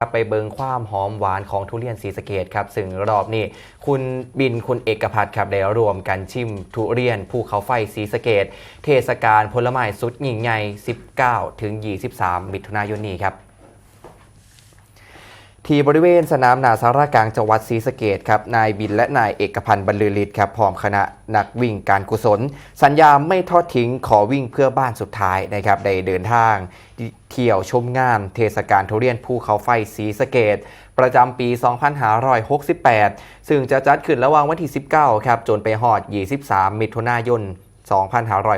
ครับไปเบิงความหอมหวานของทุเรียนสีสเกตครับซึ่งรอบนี้คุณบินคุณเอกพัฒน์ครับได้รวมกันชิมทุเรียนภูเขาไฟสีสเกต เทศกาลผลไม้สุดยิ่งใหญ่ 19 ถึง 23 มิถุนายนนี้ครับ ที่บริเวณสนามนาสารากลางจังหวัดศรีสะเกดครับ นายบินและนายเอกพันธ์บรรลือฤทธิ์ครับพร้อมคณะนักวิ่งการกุศล สัญญาไม่ทอดทิ้งขอวิ่งเพื่อบ้านสุดท้ายนะครับได้เดินทางเที่ยวชมงานเทศกาลทุเรียนภูเขาไฟศรีสะเกดประจำปี 2568 ซึ่งจะจัดขึ้นระหว่างวันที่ 19 ครับ จนไปหอด 23 มิถุนายน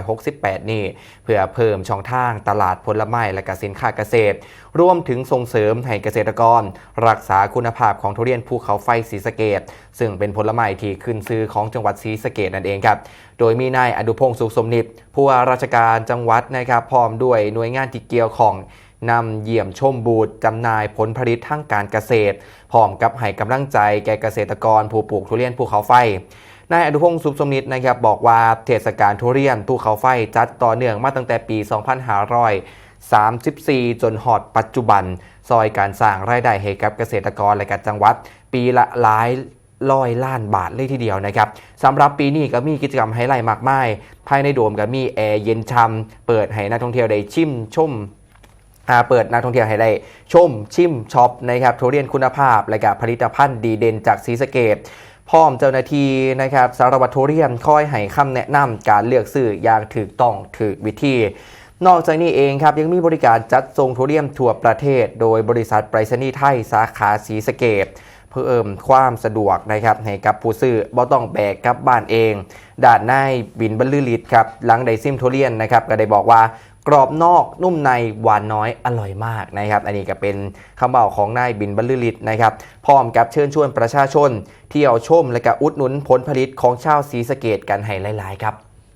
2568 นี่เพื่อเพิ่มช่องทางตลาดผลไม้และกสินค้าเกษตร รวมถึงส่งเสริมให้เกษตรกร รักษาคุณภาพของทุเรียนภูเขาไฟศรีสเกดซึ่งเป็นผลไม้ที่ขึ้นซื้อของจังหวัดศรีสเกดนั่นเองครับ โดยมีนายอดุพงศ์สุขสมนิตผู้ว่าราชการจังหวัดนะครับพร้อมด้วยหน่วยงานที่เกี่ยวของนำเยี่ยมชมบูธจำหน่ายผลผลิตทางการเกษตร พร้อมกับให้กำลังใจแก่เกษตรกรผู้ปลูกทุเรียนภูเขาไฟ นายอนุพงศ์สุขสมนิตนะครับบอกว่าเทศกาลทุเรียนภูเขาไฟจัดต่อเนื่องมาตั้งแต่ปี 2534 จนหอดปัจจุบัน ซอยการสร้างรายได้ให้กับเกษตรกรและกับจังหวัด ปีละหลายร้อยล้านบาทเลยทีเดียวนะครับสำหรับปีนี้ก็มีกิจกรรมไฮไลท์มากมาย ภายในโดมก็มีแอร์เย็นช่ำเปิดให้นักท่องเที่ยวได้ชิมชมอ่าเปิดนักท่องเที่ยวให้ได้ชมชิมช็อปนะครับทุเรียนคุณภาพ และกับผลิตภัณฑ์ดีเด่นจากศรีสะเกด พร้อมเจ้าหน้าที่นะครับสารวัตรทุเรียนคอยให้คำแนะนำการเลือกซื้ออย่างถูกต้องถูกวิธีนอกจากนี้เองครับยังมีบริการจัดส่งทุเรียนทั่วประเทศ โดยบริษัทไปรษณีย์ไทยสาขาศรีสะเกดเพื่อเพิ่มความสะดวกนะครับให้กับผู้ซื้อบ่ต้องแบกกลับบ้านเอง ด้านนายบินบรรลือฤทธิ์ครับหลังได้ซิมทุเรียนนะครับก็ได้บอกว่า รอบนอกนุ่มในหวานน้อยอร่อยมากนะครับ อันนี้ก็เป็นคำบอกของนายบินบรรลือฤทธิ์นะครับพร้อมกับเชิญชวนประชาชนเที่ยวชมและก็อุดหนุนผลผลิตของชาวศรีสะเกดกันให้หลาย ๆ ครับ